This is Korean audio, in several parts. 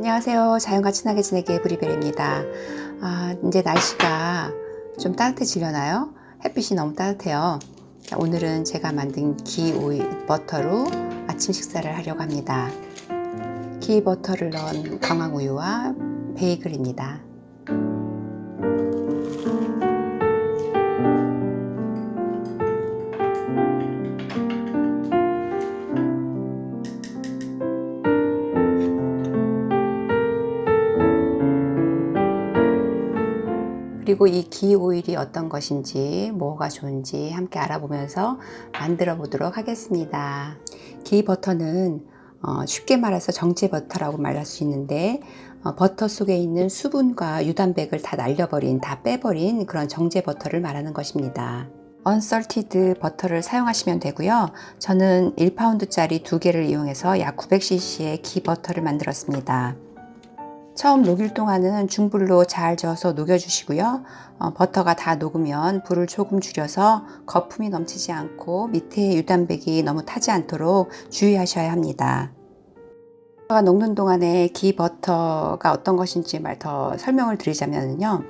안녕하세요. 자연과 친하게 지내기의 브리벨입니다. 아, 이제 날씨가 좀 따뜻해지려나요? 햇빛이 너무 따뜻해요. 자, 오늘은 제가 만든 기 오일 버터로 아침 식사를 하려고 합니다. 기 버터를 넣은 강황 우유와 베이글입니다. 그리고 이 기 오일이 어떤 것인지 뭐가 좋은지 함께 알아보면서 만들어 보도록 하겠습니다. 기 버터는 어, 쉽게 말해서 정제 버터라고 말할 수 있는데 어, 버터 속에 있는 수분과 유단백을 다 날려버린 다 빼버린 그런 정제 버터를 말하는 것입니다. 언설티드 버터를 사용하시면 되고요. 저는 1파운드짜리 두 개를 이용해서 약 900cc의 기 버터를 만들었습니다. 처음 녹일 동안은 중불로 잘 저어서 녹여주시고요. 어, 버터가 다 녹으면 불을 조금 줄여서 거품이 넘치지 않고 밑에 유단백이 너무 타지 않도록 주의하셔야 합니다. 버터가 녹는 동안에 기 버터가 어떤 것인지 말 더 설명을 드리자면요.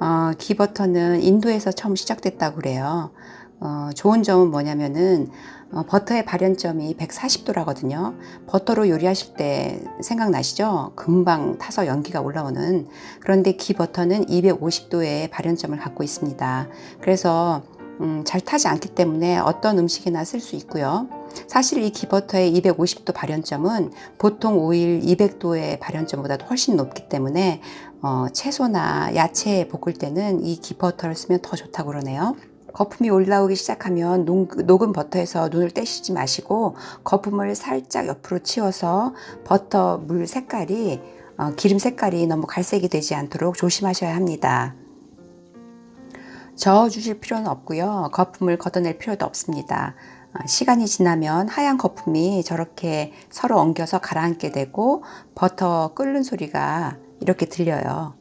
어, 기 버터는 인도에서 처음 시작됐다고 그래요. 어, 좋은 점은 뭐냐면은 어, 버터의 발연점이 140도라거든요. 버터로 요리하실 때 생각나시죠? 금방 타서 연기가 올라오는. 그런데 기 버터는 250도의 발연점을 갖고 있습니다. 그래서 음, 잘 타지 않기 때문에 어떤 음식이나 쓸 수 있고요. 사실 이 기버터의 250도 발연점은 보통 오일 200도의 발연점보다 훨씬 높기 때문에 어, 채소나 야채 볶을 때는 이 기버터를 쓰면 더 좋다고 그러네요. 거품이 올라오기 시작하면 녹은 버터에서 눈을 떼시지 마시고 거품을 살짝 옆으로 치워서 버터 물 색깔이 어, 기름 색깔이 너무 갈색이 되지 않도록 조심하셔야 합니다. 저어 주실 필요는 없고요. 거품을 걷어낼 필요도 없습니다. 어, 시간이 지나면 하얀 거품이 저렇게 서로 엉겨서 가라앉게 되고 버터 끓는 소리가 이렇게 들려요.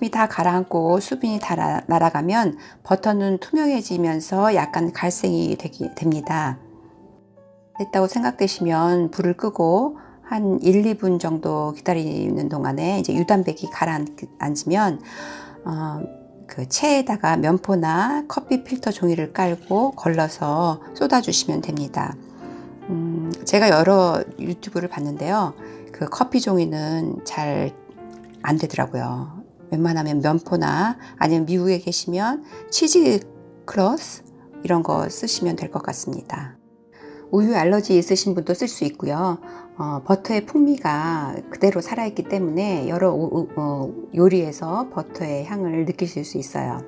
수분이 다 가라앉고 수분이 다 날아가면 버터는 투명해지면서 약간 갈색이 되기, 됩니다. 됐다고 생각되시면 불을 끄고 한 1, 2분 정도 기다리는 동안에 이제 유단백이 가라앉으면 어, 그 체에다가 면포나 커피 필터 종이를 깔고 걸러서 쏟아주시면 됩니다. 음, 제가 여러 유튜브를 봤는데요. 그 커피 종이는 잘 안 되더라고요. 웬만하면 면포나 아니면 미국에 계시면 치즈 크로스 이런 거 쓰시면 될 것 같습니다. 우유 알러지 있으신 분도 쓸 수 있고요. 어, 버터의 풍미가 그대로 살아있기 때문에 여러 오, 어, 요리에서 버터의 향을 느끼실 수 있어요.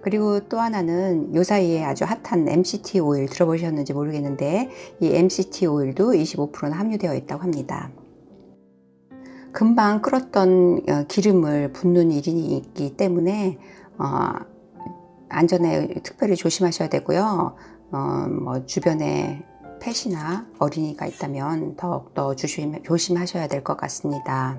그리고 또 하나는 요 사이에 아주 핫한 MCT 오일 들어보셨는지 모르겠는데 이 MCT 오일도 25%나 함유되어 있다고 합니다. 금방 끓었던 어, 기름을 붓는 일이기 때문에 어, 안전에 특별히 조심하셔야 되고요. 어, 뭐 주변에 펫이나 어린이가 있다면 더욱더 조심, 조심하셔야 될 것 같습니다.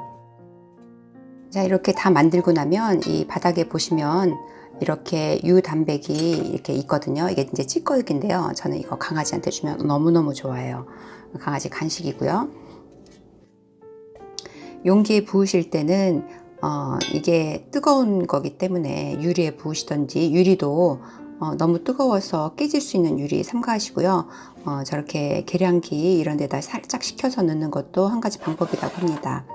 자, 이렇게 다 만들고 나면 이 바닥에 보시면 이렇게 유단백이 이렇게 있거든요. 이게 이제 찌꺼기인데요. 저는 이거 강아지한테 주면 너무너무 좋아해요. 강아지 간식이고요. 용기에 부으실 때는 어, 이게 뜨거운 거기 때문에 유리에 부으시던지 유리도 어, 너무 뜨거워서 깨질 수 있는 유리 삼가하시고요. 어, 저렇게 계량기 이런 데다 살짝 식혀서 넣는 것도 한 가지 방법이라고 합니다.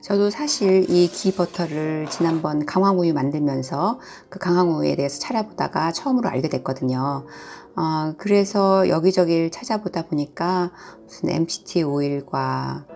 저도 사실 이 기 버터를 지난번 강황우유 만들면서 그 강황우유에 대해서 찾아보다가 처음으로 알게 됐거든요. 어, 그래서 여기저기 찾아보다 보니까 무슨 MCT 오일과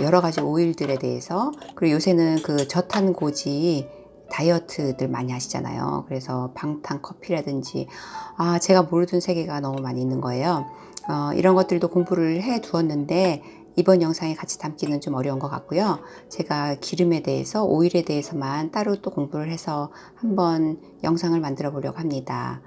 여러 가지 오일들에 대해서 그리고 요새는 그 저탄고지 다이어트들 많이 하시잖아요. 그래서 방탄 커피라든지 아 제가 모르던 세계가 너무 많이 있는 거예요. 어, 이런 것들도 공부를 해 두었는데 이번 영상에 같이 담기는 좀 어려운 것 같고요. 제가 기름에 대해서 오일에 대해서만 따로 또 공부를 해서 한번 영상을 만들어 보려고 합니다.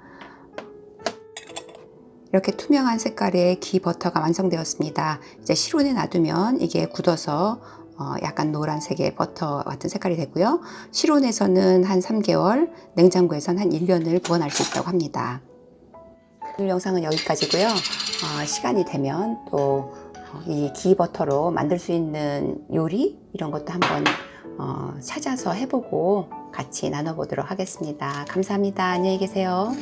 이렇게 투명한 색깔의 기 버터가 완성되었습니다. 이제 실온에 놔두면 이게 굳어서 어, 약간 노란색의 버터 같은 색깔이 되고요. 실온에서는 한 3개월, 냉장고에서는 한 1년을 보관할 수 있다고 합니다. 오늘 영상은 여기까지고요. 어, 시간이 되면 또 이 기버터로 만들 수 있는 요리 이런 것도 한번 어, 찾아서 해보고 같이 나눠보도록 하겠습니다. 감사합니다. 안녕히 계세요.